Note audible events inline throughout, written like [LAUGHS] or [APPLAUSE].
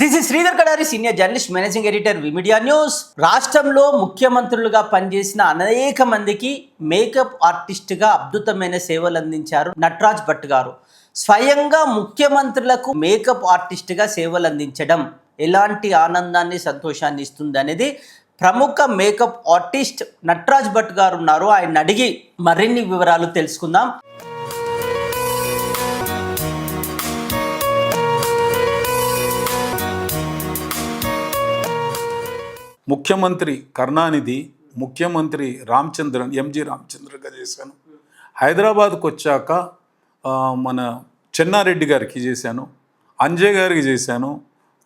This is Sridhar Kadari senior journalist managing editor విమిడియా news రాష్ట్రంలో ముఖ్యమంత్రులుగా పనిచేసిన అనేక మందికి మేకప్ ఆర్టిస్ట్గా అద్భుతమైన సేవలు అందించారు నటరాజ్ భట్ గారు. స్వయంగా ముఖ్యమంత్రులకు మేకప్ ఆర్టిస్ట్గా సేవలు అందించడం ఎలాంటి ఆనందాన్ని సంతోషాన్ని ఇస్తుంది అనేది ప్రముఖ మేకప్ ఆర్టిస్ట్ నటరాజ్ భట్ గారు ఉన్నారు. ఆయన అడిగి మరిన్ని వివరాలు తెలుసుకుందాం. ముఖ్యమంత్రి కరుణానిధి ముఖ్యమంత్రి రామచంద్రన్ ఎంజి రామచంద్రన్గా చేశాను. హైదరాబాద్కు వచ్చాక మన చెన్నారెడ్డి గారికి చేశాను. అంజయ్ గారికి చేశాను.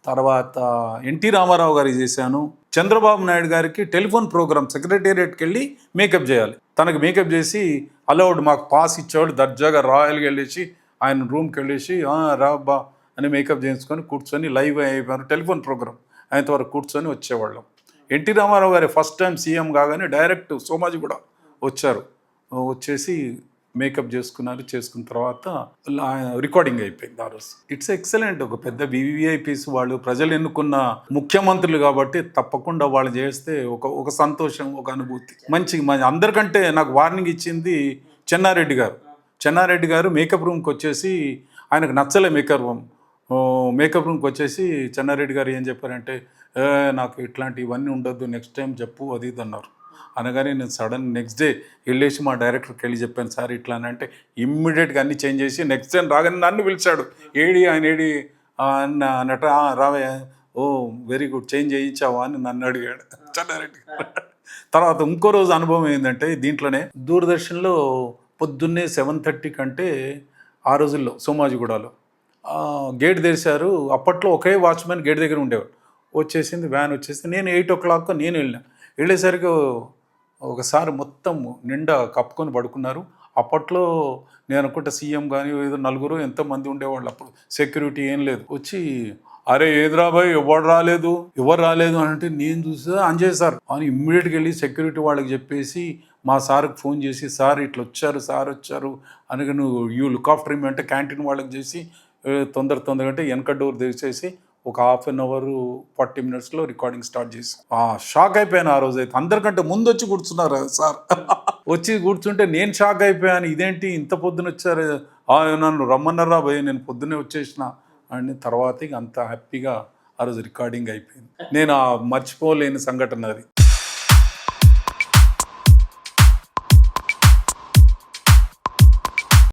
తర్వాత ఎన్టీ రామారావు గారికి చేశాను. చంద్రబాబు నాయుడు గారికి టెలిఫోన్ ప్రోగ్రామ్ సెక్రటేరియట్కి వెళ్ళి మేకప్ చేయాలి. తనకు మేకప్ చేసి అలౌడ్ మాకు పాస్ ఇచ్చేవాడు దర్జాగా రాయల్కి వెళ్ళేసి ఆయన రూమ్కి వెళ్ళేసి రా బా అని మేకప్ చేయించుకొని కూర్చొని లైవ్ అయిపోయారు టెలిఫోన్ ప్రోగ్రామ్. ఆయనతో వరకు కూర్చొని వచ్చేవాళ్ళం. ఎన్టీ రామారావు గారి ఫస్ట్ టైం సీఎం కాగానే డైరెక్ట్ సోమాజి కూడా వచ్చారు. వచ్చేసి మేకప్ చేసుకున్నారు చేసుకున్న తర్వాత రికార్డింగ్ అయిపోయింది ఆ రోజు. ఇట్స్ ఎక్సలెంట్ ఒక పెద్ద వివిఐపీస్ వాళ్ళు ప్రజలు ఎన్నుకున్న ముఖ్యమంత్రులు కాబట్టి తప్పకుండా వాళ్ళు చేస్తే ఒక ఒక సంతోషం ఒక అనుభూతి. మంచి అందరికంటే నాకు వార్నింగ్ ఇచ్చింది చెన్నారెడ్డి గారు. చెన్నారెడ్డి గారు మేకప్ రూమ్కి వచ్చేసి ఆయనకు నచ్చలే మేకప్ రూమ్ మేకప్ రూమ్కి వచ్చేసి చెన్నారెడ్డి గారు ఏం చెప్పారంటే నాకు ఇట్లాంటి ఇవన్నీ ఉండొద్దు నెక్స్ట్ టైం చెప్పు అది ఇది అన్నారు. అనగానే నేను సడన్ నెక్స్ట్ డే వెళ్ళేసి మా డైరెక్టర్కి వెళ్ళి చెప్పాను సార్ ఇట్లా అని అంటే ఇమ్మీడియట్గా అన్ని చేంజ్ చేసి నెక్స్ట్ టైం రాగానే నన్ను పిలిచాడు. ఏడి ఆయన ఏడి "ఆ, నట రావే ఓ వెరీ గుడ్ చేంజ్ చేయించావా అని నన్ను అడిగాడు చెన్నారెడ్డి తర్వాత ఇంకో రోజు అనుభవం ఏంటంటే దీంట్లోనే దూరదర్శన్లో పొద్దున్నే సెవెన్ థర్టీ కంటే ఆ రోజుల్లో సోమాజిగూడలో గేట్ తెరిచారు. అప్పట్లో ఒకే వాచ్మెన్ గేట్ దగ్గర ఉండేవాడు. వచ్చేసింది వ్యాన్ వచ్చేసి నేను ఎయిట్ ఓ క్లాక్ నేను వెళ్ళిన. వెళ్ళేసరికి ఒకసారి మొత్తం నిండా కప్పుకొని పడుకున్నారు. అప్పట్లో నేను అనుకుంటా సీఎం కానీ ఏదో నలుగురు ఎంతమంది ఉండేవాళ్ళు. అప్పుడు సెక్యూరిటీ ఏం లేదు. వచ్చి అరే ఏదిరాబాయ్ ఎవరు రాలేదు? ఎవరు రాలేదు? అని అంటే నేను చూసా అంజయ్ సార్. అని ఇమ్మీడియట్గా వెళ్ళి సెక్యూరిటీ వాళ్ళకి చెప్పేసి మా సార్కి ఫోన్ చేసి సార్ ఇట్లా వచ్చారు సార్ వచ్చారు. అనగా నువ్వు యూ లుక్ ఆఫ్టర్ మీ అంటే క్యాంటీన్ వాళ్ళకి చేసి తొందర తొందరగా అంటే వెనక డోర్ తెరిచేసి ఒక హాఫ్ అన్ అవర్ ఫార్టీ మినిట్స్లో రికార్డింగ్ స్టార్ట్ చేసి. షాక్ అయిపోయాను ఆ రోజు అయితే. అందరికంటే ముందు వచ్చి కూర్చున్నారు సార్. [LAUGHS] వచ్చి కూర్చుంటే నేను షాక్ అయిపోయాను. ఇదేంటి ఇంత పొద్దున వచ్చారు? నన్ను రమ్మన్నారా భయ నేను పొద్దున్నే వచ్చేసిన. అని తర్వాత ఇక అంత హ్యాపీగా ఆ రోజు రికార్డింగ్ అయిపోయింది. నేను ఆ మర్చిపోలేని సంఘటన అది.